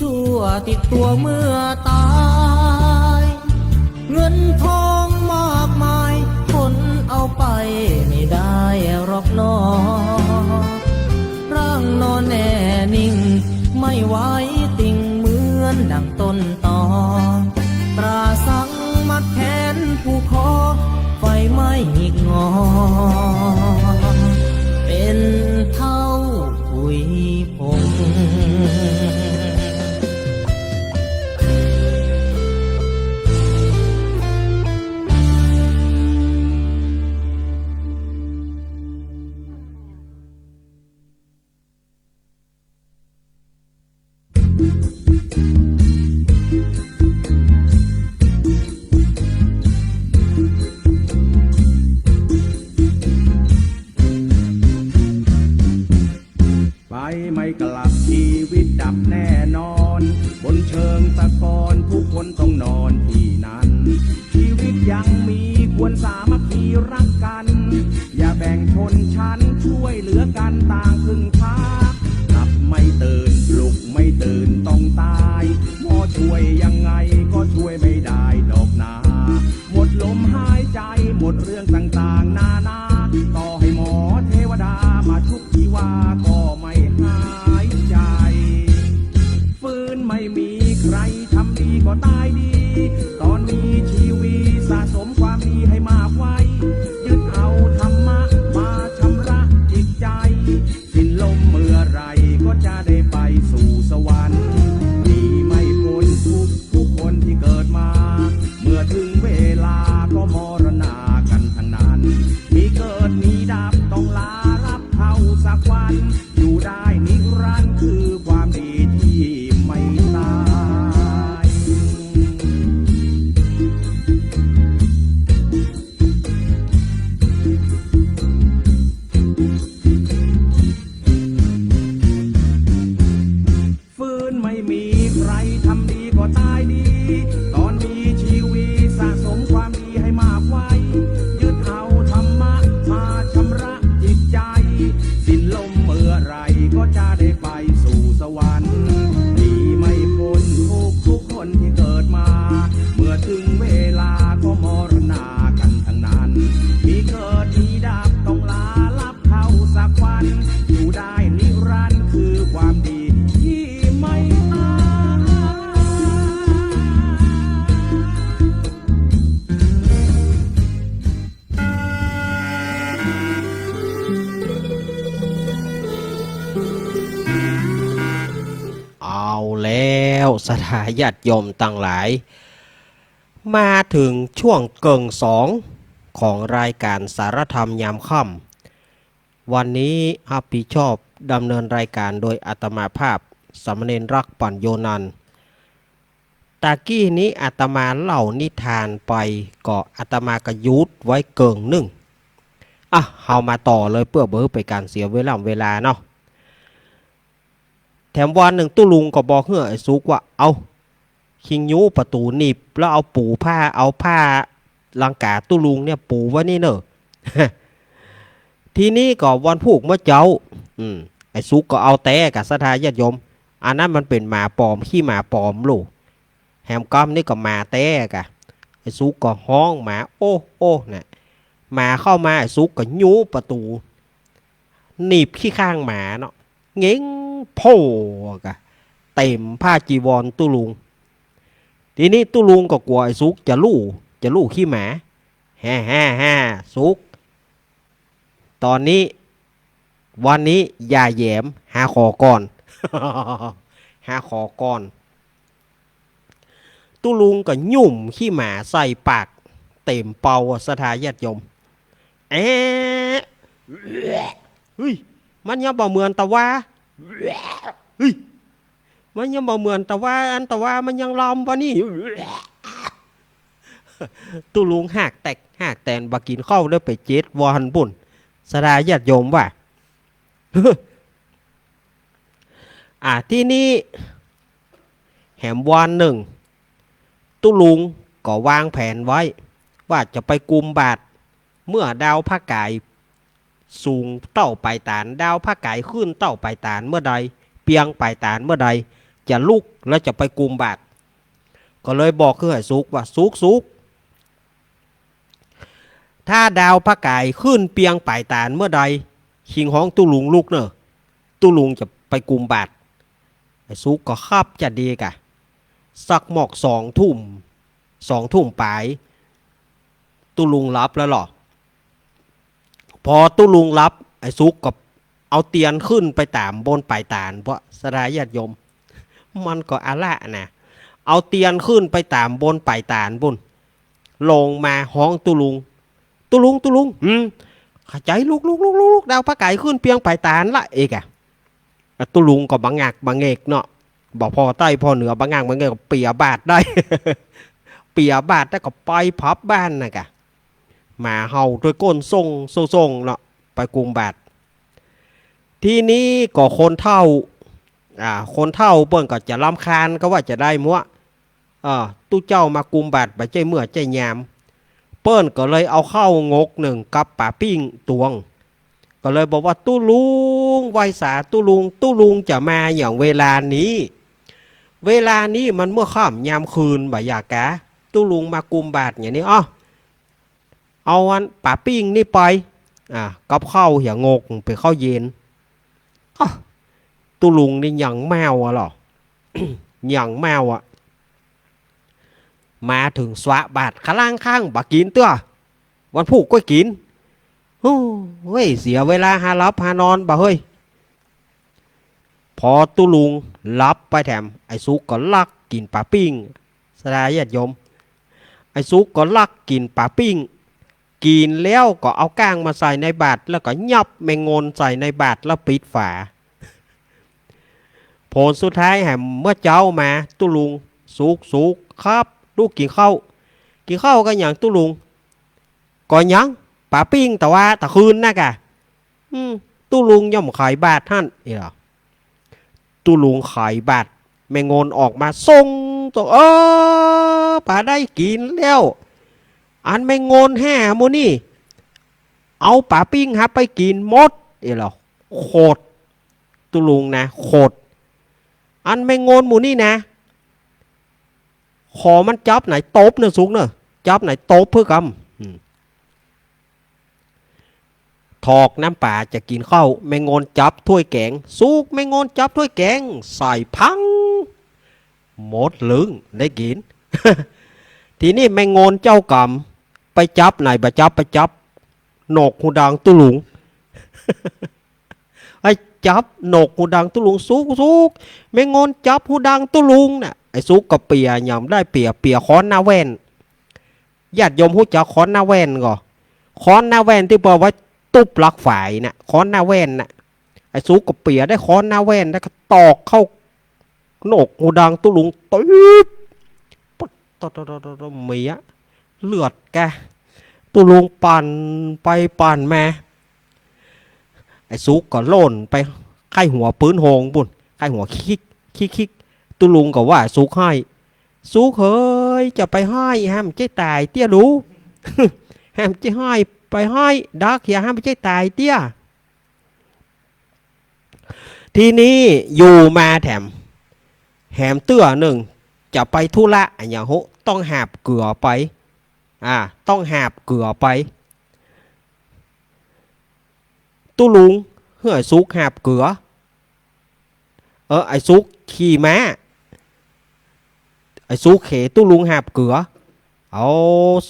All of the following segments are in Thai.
ชั่วติดตัวเมื่อตาย เงินทองมากมายคนเอาไปไม่ได้หรอกนอร่างนอนแน่นิ่ง ไม่ไหวติ่งเหมือนดังต้นตอตราสังมัดแขนผู้คอไฟไหม้อีกงอ กลับชีวิตดับา สถาญาติโยมต่างหลาย มาถึงช่วงเกิงสองของรายการสารธรรมยามค่ำวันนี้ฮับผิชอบดำเนินรายการโดยอาตมาภาพสมเณรรักปัญโยนันตากี้นี้อาตมาเล่านิทานไปก็อาตมากระยุดไว้เกิงหนึ่งอะเฮามาต่อเลยเพื่อเบื่อไปการเสียเวลาเวลาเนาะ แถมวันหนึ่งตู้ลุงก็บอกเฮ้อไอ้สุกว่าเอาคิงยูประตูหนีบแล้วเอาปูผ้าเอาผ้าลังกาตู้ลุงเนี่ยปูไว้นี่เนอะทีนี้ก็วันพูกเมื่อเจ้า อืมไอ้สุกก็เอาแต่กับสถาญาติยม อันนั้นมันเป็นหมาปลอมขี้หมาปลอมลูกแฮมก้อมนี่ก็หมาแต่กะไอ้สุกก็ห้องหมาโอ้โอ้น่ะหมาเข้ามาไอ้สุกก็ยูประตูหนีบขี้ข้างหมาเนาะเง้ง โผล่กะเต็มผ้าจีวรตู้ลุง ทีนี้ตู้ลุงก็กลัวไอ้ซุกจะลู่จะลู่ขี้หมาแฮ่แฮ่แฮ่ซุก ตอนนี้ วันนี้อย่าแยมหาขอก่อน หาขอก่อนตู้ลุงก็ยุ่มขี้หมาใส่ปาก เต็มเป่าสถาญาติยมเอ๊ะเฮ้ยมันยังบ่เหมือนตะว่า เฮ้ยมันยังบ่เหมือนแตะว่าอันตะว่ามันยังลอมวะนี่ตุลุงหักแตกหักแตนบักกินเข้าได้ไปเจ็ดวันปุ่นสดาญาติโยมว่าอ่าที่นี่แหมวันหนึ่ง ตุลุงก็วางแผนไว้ ว่าจะไปกุมบาท เมื่อดาวพระกาย สูงเต้าไปตานดาวพระกายขึ้นเต้าไปตานเมื่อใด เปียงไปตานเมื่อใด จะลุกแล้วจะไปกุมบาทก็เลยบอกคือให้สุกว่าสุกสุกถ้าดาวพระกายขึ้นเปียงป่ายตานเมื่อใดคิงห้องตุลุงลูกเนอะตุลุงจะไปกุมบาทไอ้ซุกก็ขับจะดีกะ สักหมอกสองทุ่มสองทุ่มปลายตุลุงรับแล้วหรอ พอตุลุงรับไอ้ซุกก็เอาเตียนขึ้นไปตามบนป่ายตานเพราะสดายญาติโยม มันก็อะละนะเอาเตียนขึ้นไปตามบนป่ายตานบุญลงมาห้องตุลุง ตุลุงตุลุงอืมขใจลุกลุกลุกลุกลุกดาวพระไก่ขึ้นเปียงไปตานละเอกอะอะตุลุงก็บังงักบังเอกเนาะบอกพอใต้พอเหนือบังงักบังเอกก็เปียบาทได้ เปียบาทได้ก็ไปพับบ้านนะกะ มาเห่าด้วยก้นทรงทรงเนาะไปกรุงบาททีนี้ก็คนเท่าอ่าคนเท่าเปิ้นก็จะลำคาญก็ว่าจะได้มัวอ่าตู้เจ้ามากุมบาทไปใจเมื่อใจยาม เปิ้นก็เลยเอาเข้างกหนึ่งกับป่าปิ้งตวง ก็เลยบอกว่าตู้ลุงไวสาตู้ลุงตู้ลุงจะมาอย่างเวลานี้ เวลานี้มันเมื่อค่ำยามคืนบ่อยากะตู้ลุงมากุมบาทอย่างนี้อ้อ เอาวันป่าปิ้งนี่ไปอ่ากับข้าวอย่างงกไปข้าวเย็นอ้อตู้ลุงนี่ยังแมวอะเหรอยังแมวอะมาถึงสวะบาทขล่างข้างบักกินเตื้อวันผูกก็กินโอ้เฮ้ยเสียเวลาหารับหานอนบ่เฮ้ย พอตุลุงรับไปแถม ไอ้ซุกก็ลักกินปลาปิ้งสดายญาติโยม ไอ้ซุกก็ลักกินปลาปิ้ง กินแล้วก็เอาก้างมาใส่ในบาทแล้วก็ยับแมงงนใส่ในบาทแล้วปิดฝา ผลสุดท้ายแหมเมื่อเจ้ามาตุลุงสุกสุกครับ ลูกกินข้าวกินข้าวก็อย่างตุลุงก็ยังป่าปิ้งแต่ว่าตะคืนนะกะอืมตุลุงย่อมขายบาทท่านนี่เหรอตุลุงขายบาทแมงงนออกมาส่งตัวเออป่าได้กินแล้ว อันแมงงนแห่โมนี่ เอาป่าปิ้งครับไปกินหมดนี่เหรอโคตรตุลุงนะโคตรอันแมงงนหมูนี่นะ ขอมันจับไหนตบเนื้อะสุกเนอะจับไหนตบเพื่อกำถอกน้ำป่าจะกินข้าวแมงงนจับถ้วยแกงสุกแมงงนจับถ้วยแกง ใส่พังหมดลึงได้กิน ทีนี้แมงงนเจ้ากรรม ไปจับไหนบะจับไปจับโหนกหูดังตุลุงไอ้จับโหนกหูดังตุลุงสุกสุกแมงงนจับหูดังตุลุงน่ะไอ้ซุกกับเปียยำได้เปียเปียค้อนหน้าแว่นญาติโยมหูจักค้อนหน้าแว่นก็ค้อนหน้าแว่นที่บอกว่าตุบลักฝ่ายน่ะค้อนหน้าแว่นน่ะไอ้ซุกกับเปียได้ค้อนหน้าแว่นแล้วก็ตอกเข้าโหนกหูดังตุลุงตึ๊บปั๊ดตอดตอดตอดเมีย เลือดแกตุลุงปั่นไปปั่นมาไอ้ซุกก็โล่นไปไข้หัวปืนหงบุ่นไข้หัวคิกคิกคิกตุลุงก็ว่าสุกให้สุกเฮ้ยจะไปให้แฮมใจตายเตี้ยรู้แฮมเจะให้ไปให้ดักอย่าห้ามใจตายเตี้ยทีนี้อยู่มาแถมแหมเตื้อหนึ่งจะไปธุระอันอย่างโหต้องหาบเกลือไป อ่าต้องหาบเกลือไปตุลุงเฮ้ยสุกหาบเกลือเออไอซุกขี่ม้าไอซุกเขตู้ลุงหาบเกือเอา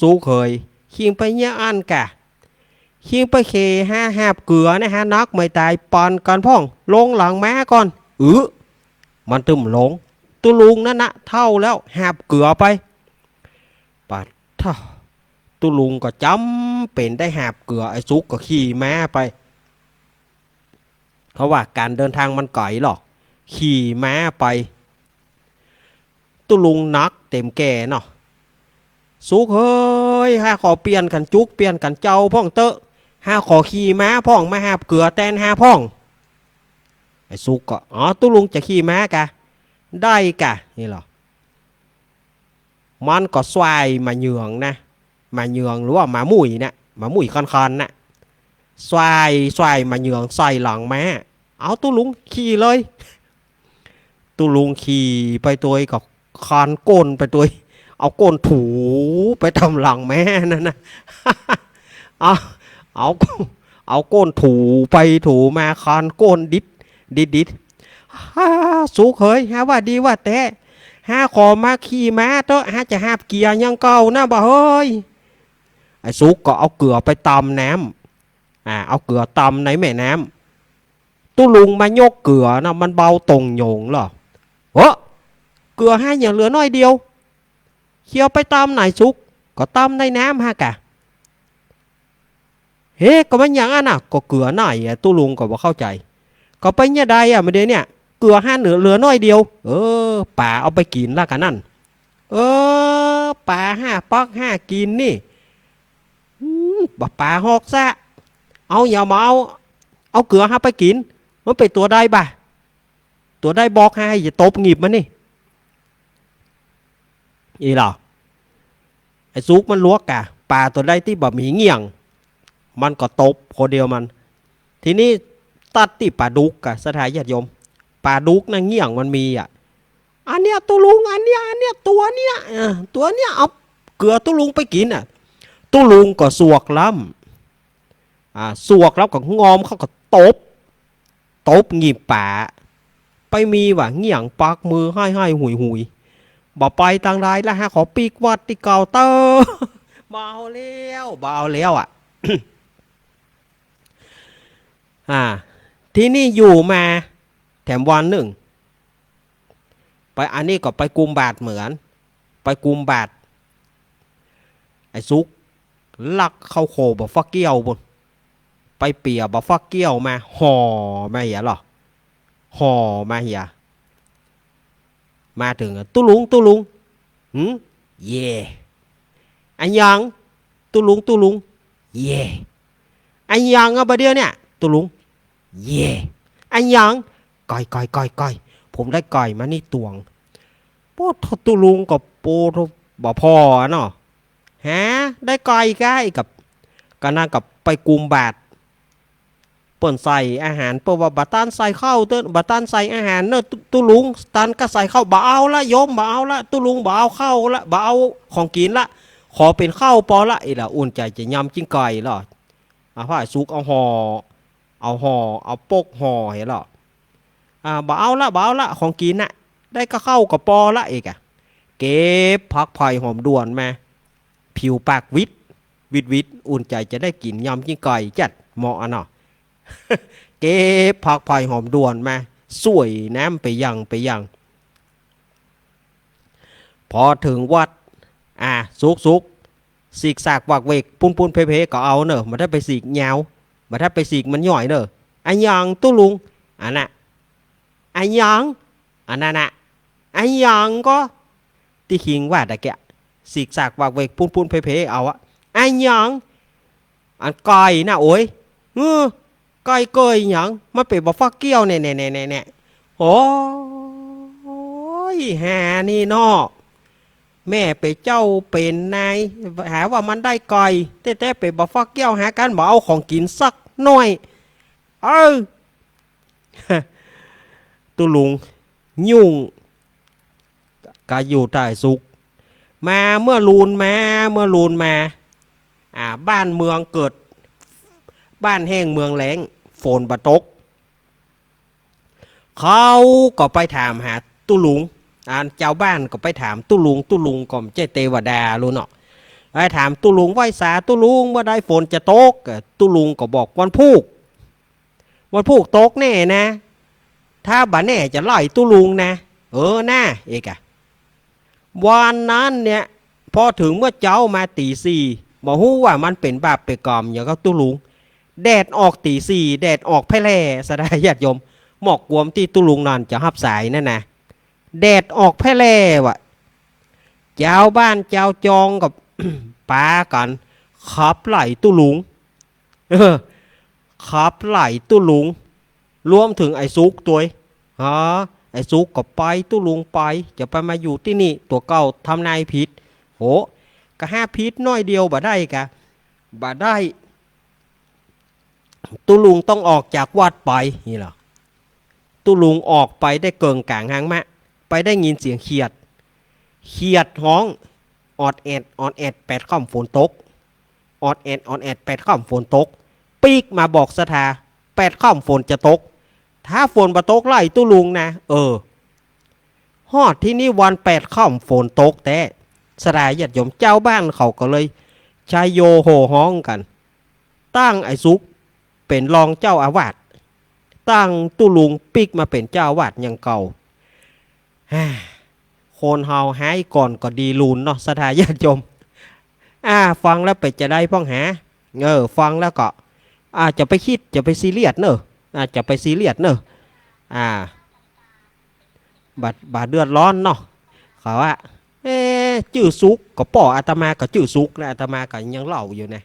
ซุกเคยขิงไปเนี่ยอันกะขิงไปเขห้าหาบเกือนะฮะนักไม่ตายปอนก่อนพ่อง ลงหลังม้าก่อนเออมันตึมลงตู้ลุงนั่นนะเท่าแล้วหาบเกือไปปัดเท่า ตู้ลุงก็จำเป็นได้หาบเกลือไอ้ซุกก็ขี่ม้าไป เพราะว่าการเดินทางมันไกลหรอก ขี่ม้าไป ตุลุงนักเต็มแก่เนาะสุกเฮ้ยห้าขอเปลี่ยนกันจุกเปลี่ยนกันเจ้าพ่องเตอะห้าขอขี่ม้าพ่องมาหาบเกลือแตนห้าพ่องไอ้สุกก็อ๋อตุลุงจะขี่ม้ากะ ได้กะนี่หรอมันก็สวายมาเหยืองนะ มาเหยืองหรือว่ามามุยนะมามุยคันๆนะสวายสวายมาเหยืองใส่หลังแม้าเอาตุลุงขี่เลยตุลุงขี่ไปตัวกับคานก้นไปตัวเอาก้นถูไปทำหลังแม่นั่นนะเอาเอาเอาก้นถูไปถูมาคานก้นดิดดิดดิดฮ่าสูเคยฮะว่าดีว่าแต่ฮาขอมาขี่ม้าเตอะฮาจะหาบเกียร์ยังเก่านะบ่เฮ้ย ไอ้สุกก็เอาเกลือไปตำน้ำอ่าเอาเกลือตำในแม่น้ำตุลุงมายกเกลือนะมันเบาตรงโยงเหรอเออเกลือให้อย่างเหลือน้อยเดียวเคี่ยวไปตามไหนสุก ก็ตามในน้ำฮะกะเฮ้ก็มันอย่างอันน่ะก็เกลือหน่อยตู้ลุงก็บ่เข้าใจ ก็ไปเนี่ยใดอะมาเดี๋ยวเนี่ยเกลือห้าเหลือเหลือน้อยเดียว เออป่าเอาไปกินละกันนั่น เออป่าห้าปักห้ากินนี่ บ่ป่าหอกซะเอาอย่ามาเอาเอาเกลือห้าไปกิน มันเป็นตัวได้บ่ะตัวได้บอกให้อย่าตบหงีบมันนี่อีหรอไอ้ซุกมันลวกกะปลาตัวได้ที่บะหมี่เงี่ยง มันก็ตบคนเดียวมัน ทีนี้ตัดที่ปลาดุกกะสถานญาติโยมปลาดุกนะเงี่ยงมันมีอะอันเนี้ยตัวลุงอันเนี้ยอันเนี้ยตัวเนี้ยตัวเนี้ยเอาเกลือตัวลุงไปกินอะ ตัวลุงก็สวกล้ำอ่าสวกแล้วก็งอมเขาก็ตบ ตบหงีบแป่าไปมีว่าเงี่ยงปากมือให้ให้หุยหุยบ่ไปทางใดแล้วฮะขอปีกวัดที่เก่าเตอเบาแล้วเบาแล้วอะอ่า ที่นี่อยู่มาแถมวันหนึ่ง ไปอันนี้ก็ไปกุมบาทเหมือน ไปกุมบาทไอ้ซุก ลักเข้าโคบ่ฟักเกี้ยวบนไปเปียบ่ฟักเกี้ยวมาห่อมาอย่าหรอห่อมาเฮียมาถึงตุลุงตุลุงหืมเย่อันยังตุลุงตุลุงเย่อันยังอะบะเดียวเนี่ยตุลุงเย่อันยังก้อยก้อยก้อยก้อยผมได้ก้อยมานี่ตวงโป้ทตุลุงกับโป้ทบ่พออเนาะ ฮะได้ก้อยกล้กับก็นั่งกับไปกุมบาทเปิ่นใส่อาหารเปิ่นว่าบัตันใส่ข้าวเต้นบัตันใส่อาหารเนอะตุลุงตันก็ใส่ข้าวบ่เอาละโยมบ่เอาละตุลุงบ่เอาข้าวละบ่เอาของกินละขอเป็นข้าวปอละอีละอุ่นใจจะยำจิ้งไก่หรออาผ้าสุกเอาห่อเอาห่อเอาปกห่อเห็นหรออ่าบ่เอาละบ่เอาละของกินน่ะได้ก็เข้ากับปอละอีกอะเก็บผักไผ่หอมด่วนมา ผิวปากวิดวิดวิดอุ่นใจจะได้กินยำจิ้งก่จัดเหมาะอะเนาะเก็บผักผ่หอมด่วนมาสวยน้ำไปยังไปยัง พอถึงวัด อ่าสุกสุกสีกสากวักเวกปุ้นปุ้นเพเพก็เอาเนอะมาถ้าไปสีกยาวมาถ้าไปสีกมันหย่อยเนอะอันยังตุลุงอันน่ะอันยังอันนั้นน่ะอันยังก็ที่คิงว่าตะแกะ สีกสากวักเวกปุ้นปุ้นเพเพเอาอะไอันยังอันไก่น่ะโอ้ยเออไก่เกยหยังมาเป็นบ่ฟักเกี้ยวแน่แน่แน่แน่แน่โอ้ยแหนี่นอแม่ไปเจ้าเป็นนายหาว่ามันได้ก่อยแต่แต่ไปบ่ฟักเกี้ยวหากันบ่เอาของกินสักหน่อย เออตุลุงยุ่งกาอยู่ใต้สุก มาเมื่อลูนมาเมื่อลูนมาอ่าบ้านเมืองเกิด บ้านแห้งเมืองแหลงฝนบะตก เขาก็ไปถามหาตุลุงอ่าเจ้าบ้านก็ไปถามตุลุงตุลุงก็ไม่ใช่เทวดารู้เนาะไปถามตุลุงไหวสาตุลุงเมื่อใดฝนจะตกตุลุงก็บอกวันพุกวันพุกตกแน่นะ ถ้าบ่แน่จะไล่ตุลุงนะ เออนะเอกอะ วันนั้นเนี่ยพอถึงเมื่อเจ้ามาตีสี่บอกฮู้ว่ามันเป็นบาปเป็นกรรมอย่างก็ตุลุง แดดออกตีสี่แดดออกแพร่สดายญาติโยม หมอกกวมที่ตุลุงนอนจะหับสายนั่นนะแดดออกแพร่วะเจ้าบ้านเจ้าจองกับป้ากันขับไหลตุลุงเออขับไหลตุลุง รวมถึงไอ้ซุกตัวฮะ ไอ้ซุกก็ไปตุลุงไปจะไปมาอยู่ที่นี่ ตัวเก่าทำนายผิดโหก็ห้าพิษน้อยเดียวบ่ได้กะบ่ได้ตุลุงต้องออกจากวัดไปนี่หรอตุลุงออกไปได้เกิงกลางหางมะ ไปได้ยินเสียงเขียด เขียดห้องออดแอดออดแอดแปดค่ำฝนตกออดแอดออดแอดแปดค่ำฝนตก ปีกมาบอกสถาแปดค่ำฝนจะตก ถ้าฝนมาตกไล่ตุลุงนะ เออฮอดที่นี่วันแปดค่ำฝนตกแต่สลายญาติโยมเจ้าบ้านเขาก็เลยชายโยโหห้องกัน ตั้งไอ้ซุกเป็นรองเจ้าอาวาสตั้งตุลุงปิกมาเป็นเจ้าอาวาสอย่างเก่าฮ่าคนเฮาหายก่อนก็ดีลูนเนาะสถาญาติโยม อ่า ฟังแล้วไปจะได้พ้องหา เออ ฟังแล้วก็อาจจะไปคิดจะไปซีเรียสเนอะ อาจจะไปซีเรียสเนอะอ่าบัดบาดเดือดร้อนเนาะเขาว่าเอ๊จื้อซุกก็ป่ออาตมาก็จื้อซุกนะอาตมาก็ยังเล่าอยู่นะ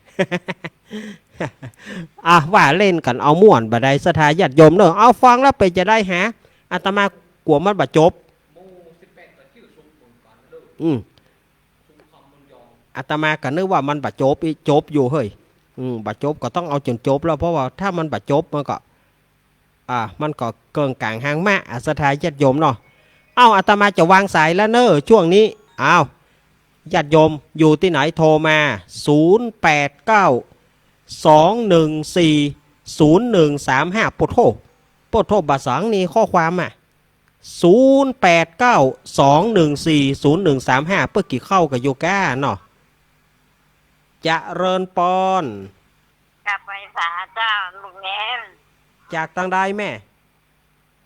อะว่าเล่นกันเอาม่วนบัดใดสถาญาติโยมเนอะเอาฟังแล้วไปจะได้หาอาตมากลัวมันบาดจบอืมอาตมาก็นึกว่ามันบาดจบอีจบอยู่เฮ้ยอืมบาดจบก็ต้องเอาจนจบแล้วเพราะว่าถ้ามันบาดจบมันก็ อ่ามันก็เกินกลางหางมะอ่สถาญาติโยมเนาะเอาอาตมาจะวางสายแล้วเนอะช่วงนี้เอาญาติโยมอยู่ที่ไหนโทรมา 0892140135ปดโทปดโทบาสังนี่ข้อความอะ0892140135เพื่อกี่เข้ากับโยก้าเนาะจะเริญปอนกลับไปสาเจ้าลุงเน้น จากทางใดแม่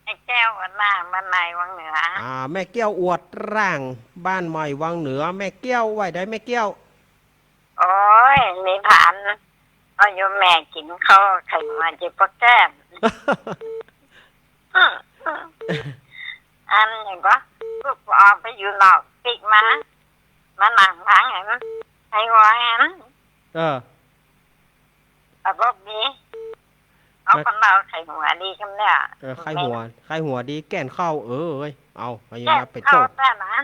ไอ้แก้ววันหน้ามันในวังเหนืออ่าแม่เกี้ยวอวดร่างบ้านใหม่วังเหนือ แม่เกี้ยวไว้ได้แม่เกี้ยวโอ้ยนิทานเอาโยมแม่กินข้าวไข่มาจิปะแก้มอันอย่างก็ลูกออกไปอยู่นอกปิกมามาหนังพังเห็นไอ้หัวเห็นเออเอาพวกนี้ เอาคนเราไข่หัวดีกันเนี่ยเออไข้หัวไข้หัวดีแก่นเข้าเออเอ้ยเอาไปยังแก้มาเป็ดเข้าโตแต่นั้น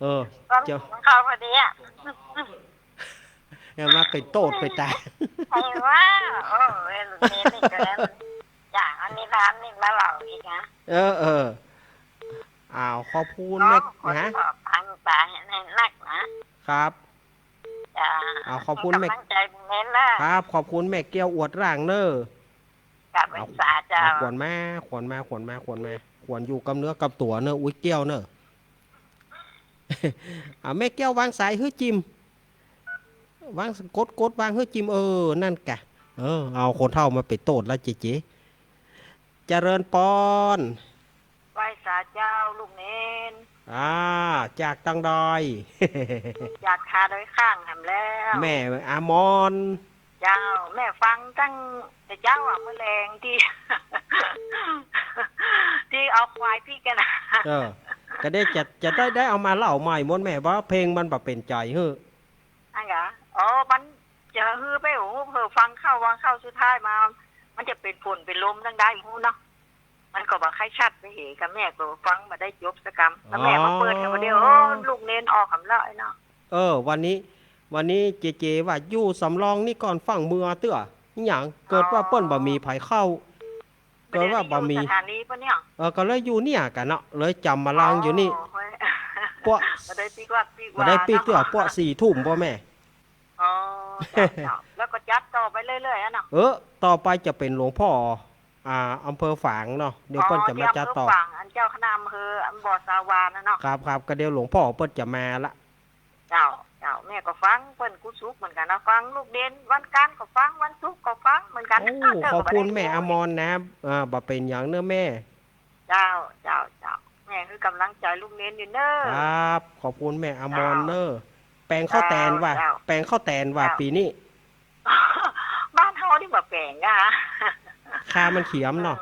เออตอนเจ้ามันเข้าพอดีอะยังมาเป็ดโตดไปตายไอ้ว่าโอ้ยลูกนี้นี่ก็แล้วอยากเอันนี้ร้านนี่มาเล่าอีกนะเออเอออ้าวขอบคุณน้อแม่งคนฮะบอกพังตาให้นักนะครับจะเอาขอบคุณแม่ ครับ ขอบคุณแม่เกี้ยวอวดร่างเนอะกับวิสาเจ้าเอาขวนมาขวนมาขวนมาขวนมาขวนอยู่กับเนื้อกับตัวเนอะอุ้ยเกี้ยวเนอะอ่าแม่แก้ววางสายเฮ้ยจิมวางกดกดวางเฮ้ยจิมเออนั่นกะ เออ เอาคนเท่ามาไปโตดแล้วเจ๊เจ๊เจริญปอนไหวสาเจ้าลูกเน้นอ่า จากตังดอยอยากคาโดยข้างทำแล้ว แม่อามอน เจ้า แม่ฟังตั้งแต่เจ้าอะเมื่อแรงที่ ที่เอาควายพี่กันนะเออ ก็ได้จะจะได้ได้เอามาเล่าใหม่หมดแม่ว่าเพลงมันแบบเป็นใจเฮ้ออันเหรออ๋อมันจะฮือไปหูเพื่อฟังเข้าวังเข้าสุดท้ายมา มันจะเป็นฝนเป็นลมทั้งได้หูเนาะมันก็บอกใครชัดไปเหกับแม่ก็ฟังมาได้จบสกรรมแล้วแม่มาเปิดกันมาเดียวโอ้ลูกเน้นออกคำเล่าไอ้เนาะเออ วันนี้ วันนี้เจเจว่าอยู่สำรองนี่ก่อนฟังเมือเตื้ออหย่างเกิดว่าเปิ้นบ่มีไผเข้า เกิดว่าบ่มีไได้อยู่สถานีปะเนี่ยเออก็เลยอยู่เนี่ยกันเนาะเลยจำมาลางอยู่นี่โอ้ยพวกมาได้ปีกว่าปีกมาว่าได้ปีเตื้อนาะพวกสี่ทุ่มพ่อแม่อ๋อเจ้าเจ้าแล้วก็จัดต่อไปเรื่อยๆอะเนาะเออต่อไปจะเป็นหลวงพ่ออ่าอำเภอฝางเนาะเดี๋ยวเปิ้นจะมาจัดต่อที่ำเภฝั่งอันเจ้าคณะอำเภออันบ่อสาวานะเนาะครับครับก็เดี๋ยวหลวงพ่อเปิ้นจะมาละเจ้าเจ้า แม่ก็ฟังเปิ้นกุศุกเหมือนกันนะฟังลูกเด่นวันการก็ฟังวันศุกร์ก็ฟังเหมือนกันโอ้เธขอบก็คุณได้แม่อมรนะอ่าบ่เป็นอย่างเน้อแม่ เจ้าเจ้าเจ้าแม่คือกำลังใจลูกเน้นอยู่เน้อครับ ขอบคุณแม่อมรเนอะแปลงข้าวแตนว่ะเจ้าแปลงข้าวแตนว่ะเจ้าปีนี้บ้านเฮาลงอะฮะคามันเขียมเนาะ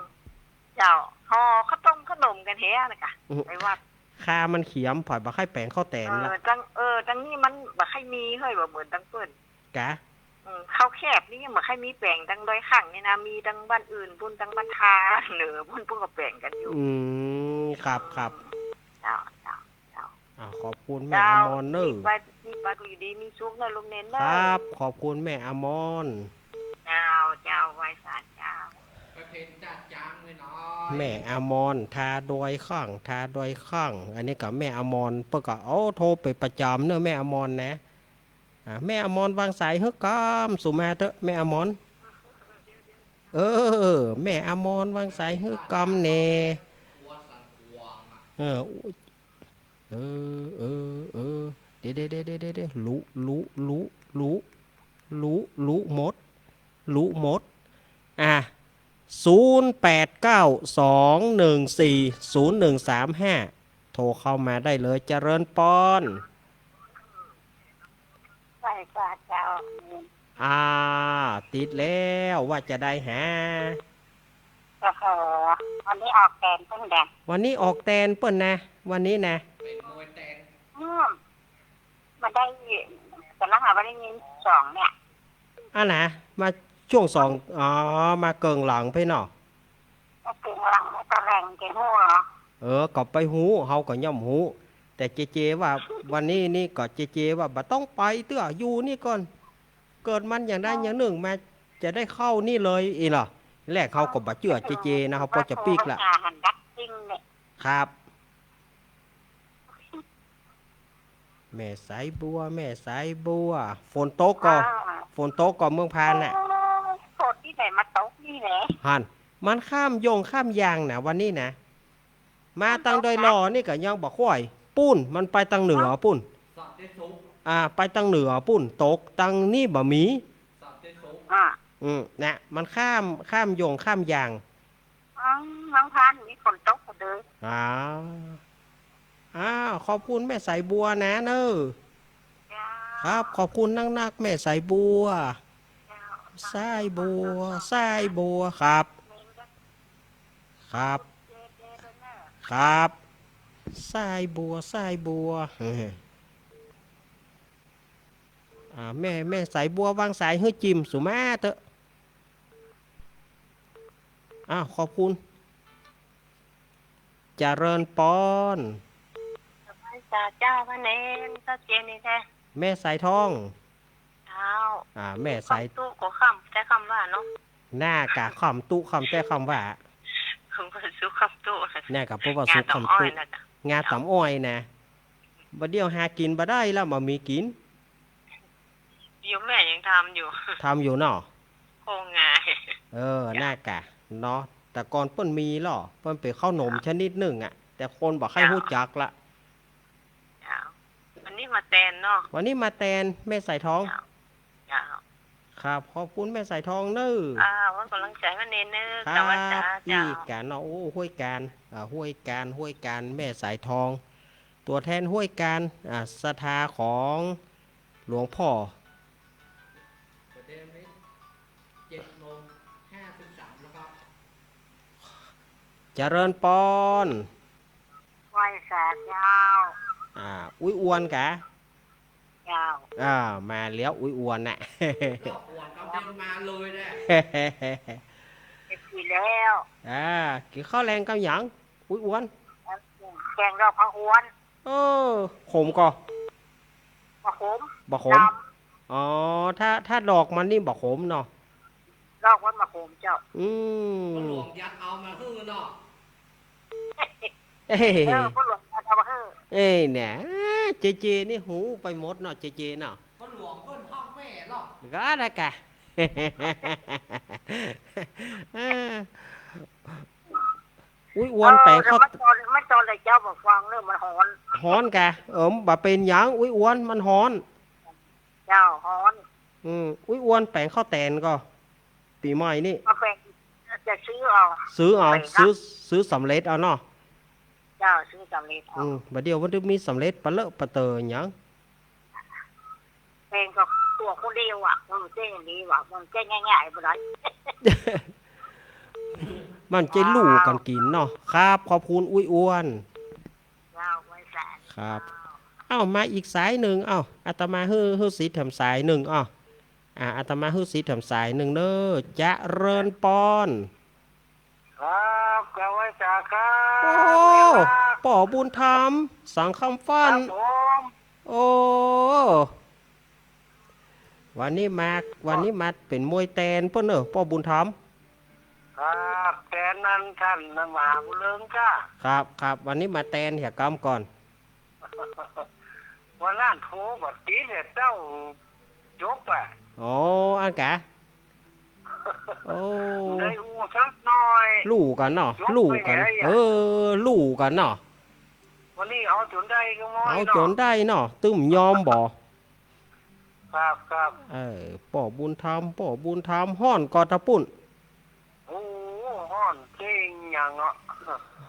เจ้าห่อข้าวต้มขนมกันเฮียนะกะอือไปวัด คามันเขียมผ่อยบ่ค่อยแปลงข้าวแตนเอละอจังเออจังนี้มันบ่ค่อยมีเฮ้ยบ่เหมือนตังเปิ้นกะ อืมข้าวแคบนี่ยังบ่ค่อยมีแปลงตังดอยขังนี่นะมีตังบ้านอื่นพุ่นตังบ้านทาเหนือพุ่นพุ่นก็แปลงกันอยู่อืมครับครับเจ้าเจ้าอ่าขอบคุณแม่เจ้าอมอนเนอร์ไปที่ไปก็อยู่ดีมีซุกเนอะลุงเน้นเนคอะรับ ขอบคุณแม่อมอนเจ้าเจ้าไว้สารเจ้ แม่อมอนทาดอยข้างทาดอยข้างอันนี้กับแม่อมอนเพื่อก็เอาโทรไปประจำเนอะแม่อมอนนะแม่อมอนวางสายเฮ้กามสุมาเถอะแม่อมอนเออ แม่อมอนวางสายเฮ้กามเนเออเออเออเออเดเดี๋ยวเดี๋ยวเดี๋ยวเดี๋ยวรู้รู้รู้รู้รู้รู้หมดรู้หมดอะ ศูนย์แปดเก้าสองหนึ่งสี่ศูนย์หนึ่งสามห้าโทรเข้ามาได้เลยเจริญปอนไว้สารเจ้าอ่า ติดแล้วว่าจะได้หาโอ้โหวันนี้ออกแกนเพิ่งแดงวันนี้ออกแตนเปิ้นนะ วันนี้นะอืมมาได้แต่ละหาวันได้ยินสองเนี่ยอะนะมา ช่วงสองอ๋อมาเกิงหลังไปเนาะก็ถึงหลังตะแรงเกหัวเหรอเออก็ไปหูเฮาก็ย่อมหู แต่เจเจว่าวันนี้นี่ก็เจเจว่าบ่ต้องไปเตื้ออยู่นี่ก่อน เกิดมันอย่างใดอย่างหนึ่งมาจะได้เข้านี่เลยอีหรอแรกเขาก็บ่เชื่อเจเจนะเขาพอจะปีกละว่าโทรหันดักจริงเนี่ยครับ แม่สายบัว แม่สายบัว ฝนตกก็อ่าฝนตกก็เมืองพานน่ะโอ้ยโคตรที่ ไหนมาตกนี่แหละหันมันข้ามโยงข้ามยางนะวันนี้นะ มาตังโดอยรอนี่ก็ยังบอกข่อยปุ้นมันไปตังเหนือปุ้นอ่า ไปตังเหนือปุ้นตกตังนี่บะหมีอ่าอืมนะมันข้ามข้ามโยงข้ามยางอ๋อน้องพานมีฝนตกก็เลยอ้าวอ้าวขอบคุณแม่สายบัวนะเนอจ้าครับขอบคุณนักนักๆแม่สายบัวจ้า สายบัวสายบัวครับ ครับเจ๊เจ๊ด้วยเนอะครับสายบัวสายบัวเฮ้ยอ่าแม่แม่สายบัววางสายให้จิมสุมาเถอะอ้าวขอบคุณเจริญปอนจ้าเจ้าพระเนนเจ้าเจนี่แท้แม่สายทอง เจ้าอ่า แม่สายคำตู้ก็คำใช้คำว่าเนาะหน้ากะคำตุคำแต่คำว่าคือว่าซื้อคำตู้หน้ากะพวกว่างาสุนกต่อคำอ้อตุยนะจ๊ะงาต่ำอ้อยนะบัดเดียวหากินบ่ได้แล้วบ่มีกินเดี๋ยวแม่ยังทำอยู่ทำอยู่เนาะโคงงายเออหน้ากะเนาะแต่ก่อนเปิ้นมีหรอเปิ้นเป็นข้าวหนมชนิดหนึ่งอะแต่คนบอกให้หู้จักละเจ้าวันนี้มาแตนเนาะวันนี้มาแตนแม่ใส่ท้องเจ้า ครับ ขอบคุณแม่ใส่ท้องเน้ออ่าว่ากำลังใจพระเนนเนอะคสรัวัสดีบจ้านี่การเนาะโอ้ห้วยการอ่าห้วยการห้วยการแม่สายทอง ตัวแทนห้วยการอ่าสถาของหลวงพ่อเจริญปอนไหวสาเจ้า อ่าอุ้ยอ้วนกะ เจ้าอ่ามาแล้วอุ้ยอ้วนน่ะเจ็บทีแล้วอ่ากินข้าวแรงกับหยังอุ้ยอ้วนแกงดอกพะหวนเออขมก็มะขมบ่ขดมอ๋อถ้าถ้าดอกมันนี่บ่ขมเนาะำดอกวันมะขมเจ้าอืมหลวงยัดเอามาฮื้อเนาะเอ้ยเออพ่อหลวงเอามาเฮ้อเอ้ยเนี่ย เจเจนี่หูไปหมดเนาะเจเจเนาะเพราะหลวงเพิ่นห้องแม่หรอกก็ได้กะเอออุ้ยอ้วนแปลงเอเข้าอมันจอนมันจอนเลยเจ้าบอกฟังเรื่องมันหอนฮ้อนกะเอิมบ่เป็นหยังอุ้ยอ้วนมันฮ้อนเจ้าหอน อืมอุ้ยอ้วนแปลงข้าวแตนก็ปีใหม่นี่มาเป็นจะซื้อเอาซื้อเอาไปนะซื้อซื้อสำเร็จเอาเนาะเจ้าซื้อสำเร็จเอาอืมบัดเดียวมันจะมีสำเร็จปะเลอะปะเตอหยังเพลงก็ตัวเคคนเดียวอะมันเจ๊อย่างนี้ว่ะมันเจ๊ง่ายๆบ่ได้มันจะลู่กันกินเนาะครับ ขอบคุณอุ้ยอ้วนยาวไว้แสนครับ เอ้ามาอีกสายหนึ่งเอ้าอาตมาฮื้อฮื้อสีแถมสายหนึ่งอ้ออ่าอาตมาฮื้อสีแถมสายหนึ่งเด้อจะเริญปอน ครับกาไว้จากครัโอ้บ ป่อบุญธรรม สังคำฟันครับผมโอ้ วันนี้มา วันนี้มาเป็นมวยแตนเพิ่นเนอะป่อบุญธรรม ครับแต่นั้นท่านนมหาบุญเลิงจ้าครับครับวันนี้มาแตนเหี่ยกรรมก่อน วันนั้นโทรบัดกี้เนี่ยเจ้าจบอะ โอ้อันกะ โอ้ได้อูสักหน่อยลู่กันเนาะยกลู่กันไปไหนอะเออลู่กันเนาะวันนี้เอาจนได้ก็ม้อยเอาเนาะจนได้เนาะตึมยอมบ่ครับครับเออป่อบุญธรรมป่อบุญธรรมห้อนกอตะปุ่นโอ้ห้อนเก่งอย่างเนาะ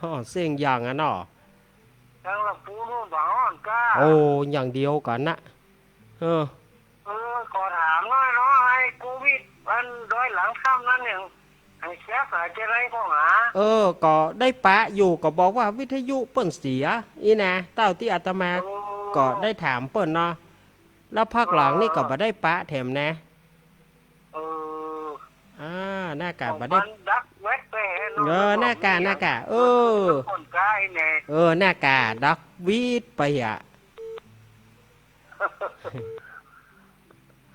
ห้อนเสียงอย่างอะเนาะทั้งละปูนู่นบ่ห้อนก้าโอ้อย่างเดียวกันนะเออเออขอถามหน่อยเนาะไอ้โควิดมันร้อยหลังค่ำนั้นเนี่ยไอ้แซ่หายใจไรก็หา เออ ก็ได้ปะอยู่ก็บอกว่าวิทยุเปิ้นเสีย อีนะเต้าที่อาตมาก็ได้ถามเปิ้นเนาะแล้วภาคหลังนี่ก็บ่ได้ปะแถมนะเอออ่าหน้ากากบ่มัได้นดักแวดไปห็เออหน้ากากหน้ากากเออคนกายแน่เออหน้ากากดักวีดไปอะ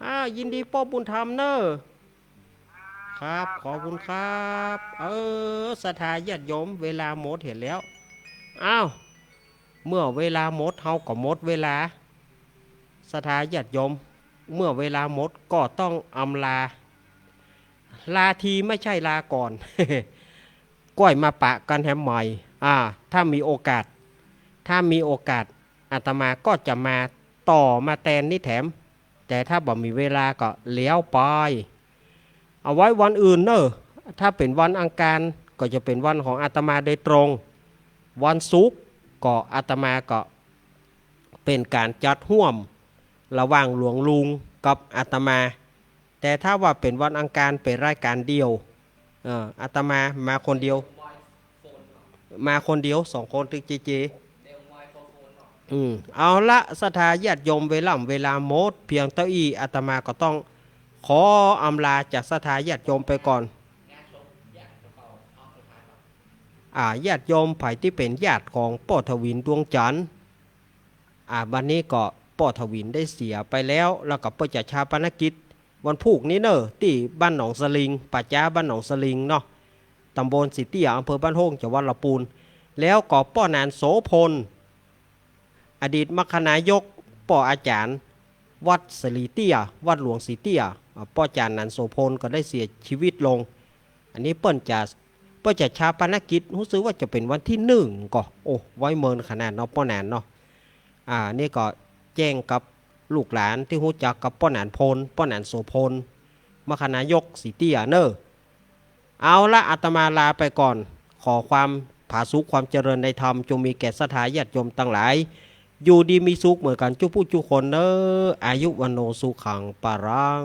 อ้าวยินดีป้อบุญธรรมเนอะ ครับ ขอบคุณครับ เออสถาญาติโยมเวลาหมดเห็นแล้วอ้าวเมื่อเวลาหมดเฮาก็หมดเวลา สถาญาติโยม เมื่อเวลาหมดก็ต้องอำลา ลาทีไม่ใช่ลาก่อนก้อยมาปะกันแฮมใหม่อ่า ถ้ามีโอกาส ถ้ามีโอกาสอาตมาก็จะมาต่อมาแตนนี่แถม แต่ถ้าบ่มีเวลาก็เลี้ยวไป เอาไว้วันอื่นเนอะถ้าเป็นวันอังคารก็จะเป็นวันของอาตมาโดยตรง วันศุกร์ก็อาตมาก็เป็นการจัดห่วม ระหว่างหลวงลุงกับอาตมา แต่ถ้าว่าเป็นวันอังคารเป็นรายการเดียวอาตมามาคนเดียว มาคนเดียวสองคนตึกจีจีอืมเอาละสถาญาติโยมเวล่ำเวลาโมดเพียงเต้าอี้อาตมาก็ต้อง ขออำลาจากสถาญาติโยมไปก่อนอ่าญาติโยมไผ่ที่เป็นญาติของป้อทวินดวงจันทร์อ่าบันนี้ก็ป้อทวินได้เสียไปแล้ว แล้วก็ปิดจะชาปนกิจ วันพุกนี้เนอะที่บ้านหนองสลิงป่าจ้าบ้านหนองสลิงเนาะตำบลสิเตี้ยอำเภอบ้านโฮงจังหวัดลำปูน แล้วก็ป้อนานโสพล อดีตมคนายก ป้ออาจารย์ วัดสลีเตี้ย วัดหลวงสีเตี้ย ป้อจารย์นันโสพลก็ได้เสียชีวิตลง อันนี้เปิ้นจะเปิ้นจะชาปนกิจรู้สึกว่าจะเป็นวันที่หนึ่งก็โอ้ไว้เมินขนาดเนาะป้อนนเนาะอ่านี่ก็แจ้งกับลูกหลานที่รู้จักกับป้อนนพลป้อนนโสพลมรคนายกสีเตี้ยเนอะเอาละอาตมาลาไปก่อน ขอความผาสุขความเจริญในธรรมจงมีแก่สถาญาติโยมตั้งหลาย อยู่ดีมีสุขเหมือนกันจุผู้จุคนเนอะอายุวันโนสุขังปารัง